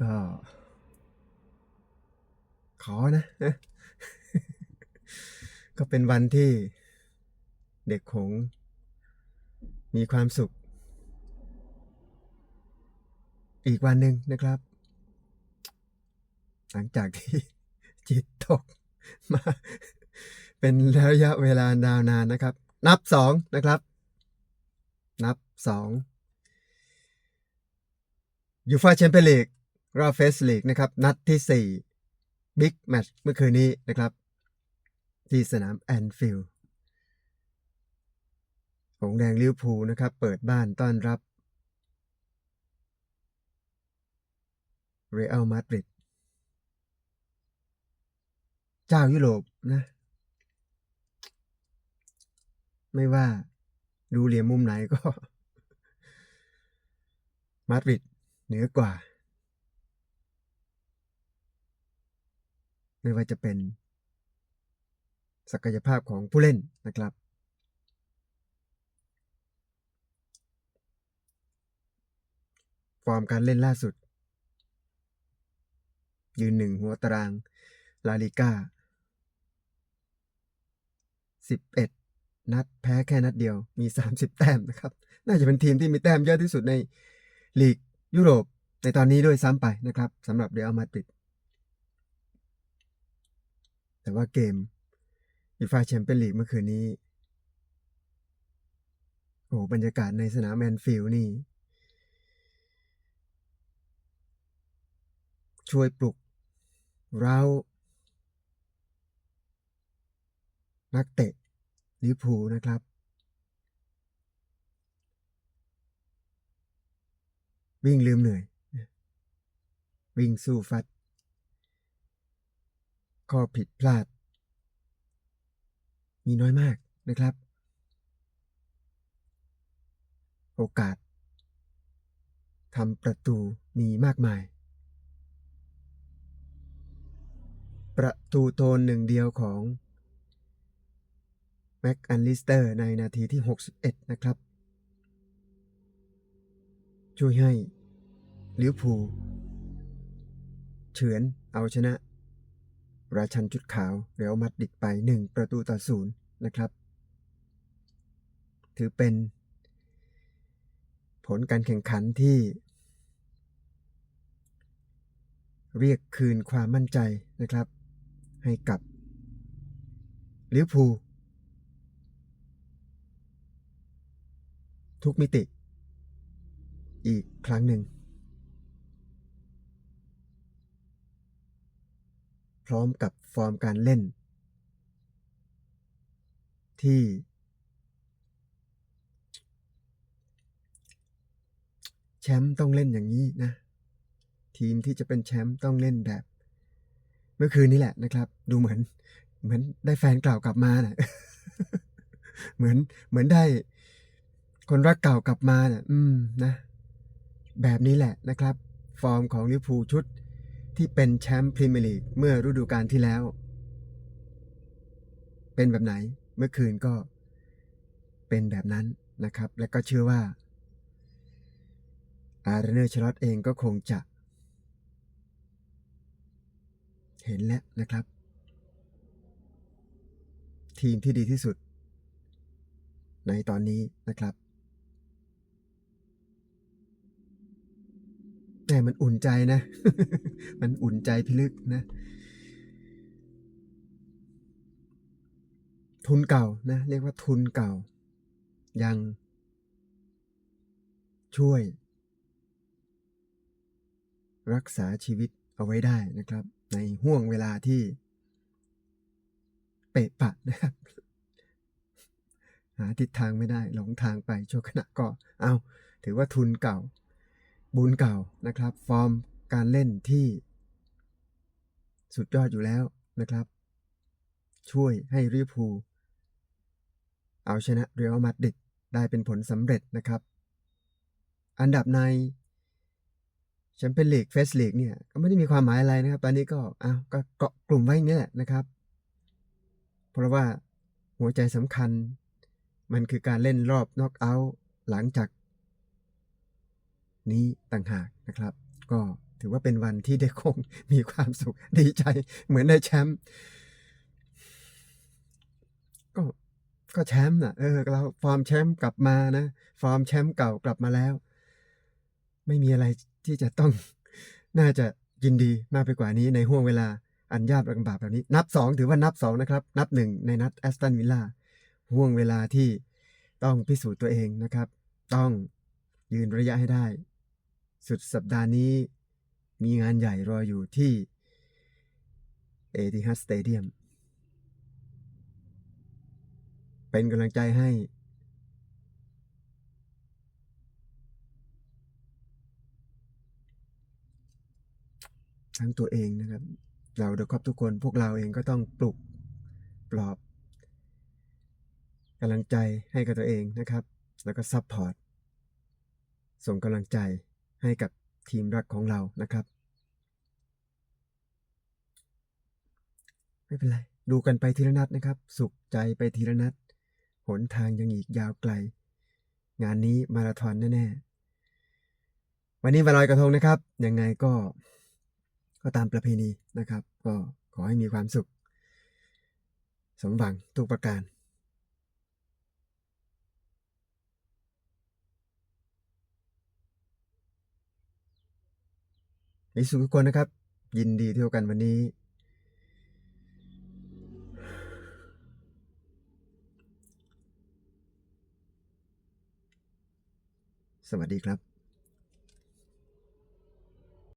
ก็ ขอนะ ก็เป็นวันที่เด็กหงมีความสุข อีกวันหนึ่งนะครับ หลังจากที่จิตตกมา เป็นระยะเวลานานานนะครับ นับสองนะครับ นับสองยูฟาแชมเปี้ยนลีกรอบเฟสลีกนะครับ นัดที่สี่บิ๊กแมตช์เมื่อคืนนี้นะครับ ที่สนามแอนฟิลด์หงแดงลิเวอร์พูลนะครับ เปิดบ้านต้อนรับเรอัลมาดริดเจ้ายุโรปนะ ไม่ว่าดูเหลี่ยมมุมไหนก็ มาดริดเหนือกว่า ไม่ว่าจะเป็น ศักยภาพของผู้เล่นนะครับ ฟอร์มการเล่นล่าสุด ยืนหนึ่งหัวตาราง ลาลิก้า11 นัดแพ้แค่นัดเดียวมี 30 แต้มนะครับ น่าจะเป็นทีมที่มีแต้มเยอะที่สุดในลีกยุโรปในตอนนี้ด้วยซ้ำไปนะครับสำหรับเรอัลมาดริดแต่ว่าเกมยูฟาแชมเปี้ยนลีกเมื่อคืนนี้ โอ้บรรยากาศในสนามแมนฟิลด์นี่ ช่วยปลุก เรานักเตะ ลิเวอร์พูลนะครับ วิ่งลืมเหนื่อย วิ่งสู้ฟัด ข้อผิดพลาด มีน้อยมากนะครับ โอกาสทำประตูมีมากมาย ประตูโทนหนึ่งเดียวของ แม็กอันลิสเตอร์ในนาทีที่ 61 นะครับ ช่วยให้ลิวพูเฉือนเอาชนะ ราชันจุดขาวเรอัลมาดริดไป 1 ประตูต่อศูนย์นะครับ ถือเป็น ผลการแข่งขันที่ เรียกคืนความมั่นใจนะครับ ให้กับลิวพูล ทุกมิติ อีกครั้งหนึ่ง พร้อมกับฟอร์มการเล่น ที่ แชมป์ต้องเล่นอย่างนี้นะ ทีมที่จะเป็นแชมป์ต้องเล่นแบบ เมื่อคืนนี้แหละนะครับ ดูเหมือน เหมือนได้แฟนเก่าวกลับมานะเหมือนเหมือนได้ คนรักเก่ากลับมาน่ะอืมนะ แบบนี้แหละนะครับ ฟอร์มของลิเวอร์พูลชุดที่เป็นแชมป์พรีเมียร์ลีกเมื่อฤดูกาลที่แล้ว เป็นแบบไหนเมื่อคืนก็เป็นแบบนั้นนะครับ และก็เชื่อว่า อาร์เนอร์ชลอตเองก็คงจะ เห็นแล้วนะครับ ทีมที่ดีที่สุด ในตอนนี้นะครับ แต่มันอุ่นใจนะ มันอุ่นใจพิลึกนะ ทุนเก่านะ เรียกว่าทุนเก่า ยัง ช่วย รักษาชีวิตเอาไว้ได้นะครับ ในห่วงเวลาที่ เปะปะนะครับหาทิศทางไม่ได้ หลงทางไปชั่วขณะก็ เอา ถือว่าทุนเก่า บุญเก่านะครับ ฟอร์มการเล่นที่ สุดยอดอยู่แล้วนะครับ ช่วยให้ริพูเอาชนะเรอัลมาดริดได้เป็นผลสำเร็จนะครับ อันดับในแชมเปี้ยนลีกเฟสลีกเนี่ย ก็ไม่ได้มีความหมายอะไรนะครับ ตอนนี้ก็เอาก็เกาะกลุ่มไว้อย่างนี้แหละนะครับ เพราะว่าหัวใจสำคัญ มันคือการเล่นรอบน็อกเอาท์หลังจาก นี้ต่างหากนะครับ ก็ถือว่าเป็นวันที่ได้คงมีความสุขดีใจเหมือนได้แชมป์ก็ก็แชมป์นะเออเราฟอร์มแชมป์กลับมานะ ฟอร์มแชมป์เก่ากลับมาแล้ว ไม่มีอะไรที่จะต้องน่าจะยินดีมากไปกว่านี้ในห่วงเวลาอันยากลำบากแบบนี้ นับสองถือว่านับสองนะครับ นับหนึ่งในนัดแอสตันวิลล่าห่วงเวลาที่ต้องพิสูจน์ตัวเองนะครับ ต้องยืนระยะให้ได้ สุดสัปดาห์นี้มีงานใหญ่รออยู่ที่เอติฮัดสเตเดียม เป็นกำลังใจให้ ทั้งตัวเองนะครับ เราเดอะครอบทุกคนพวกเราเองก็ต้องปลุกปลอบกำลังใจให้กับตัวเองนะครับ แล้วก็ซัพพอร์ตส่งกำลังใจ ให้กับทีมรักของเรานะครับ ไม่เป็นไร ดูกันไปทีละนัดนะครับ สุขใจไปทีละนัด หนทางยังอีกยาวไกล งานนี้มาราธอนแน่ๆ วันนี้วันลอยกระทงนะครับ ยังไงก็ก็ตามประเพณีนะครับ ก็ขอให้มีความสุข สมหวังทุกประการ ในสุขทุกคนนะครับ ยินดีที่พบกันวันนี้ สวัสดีครับ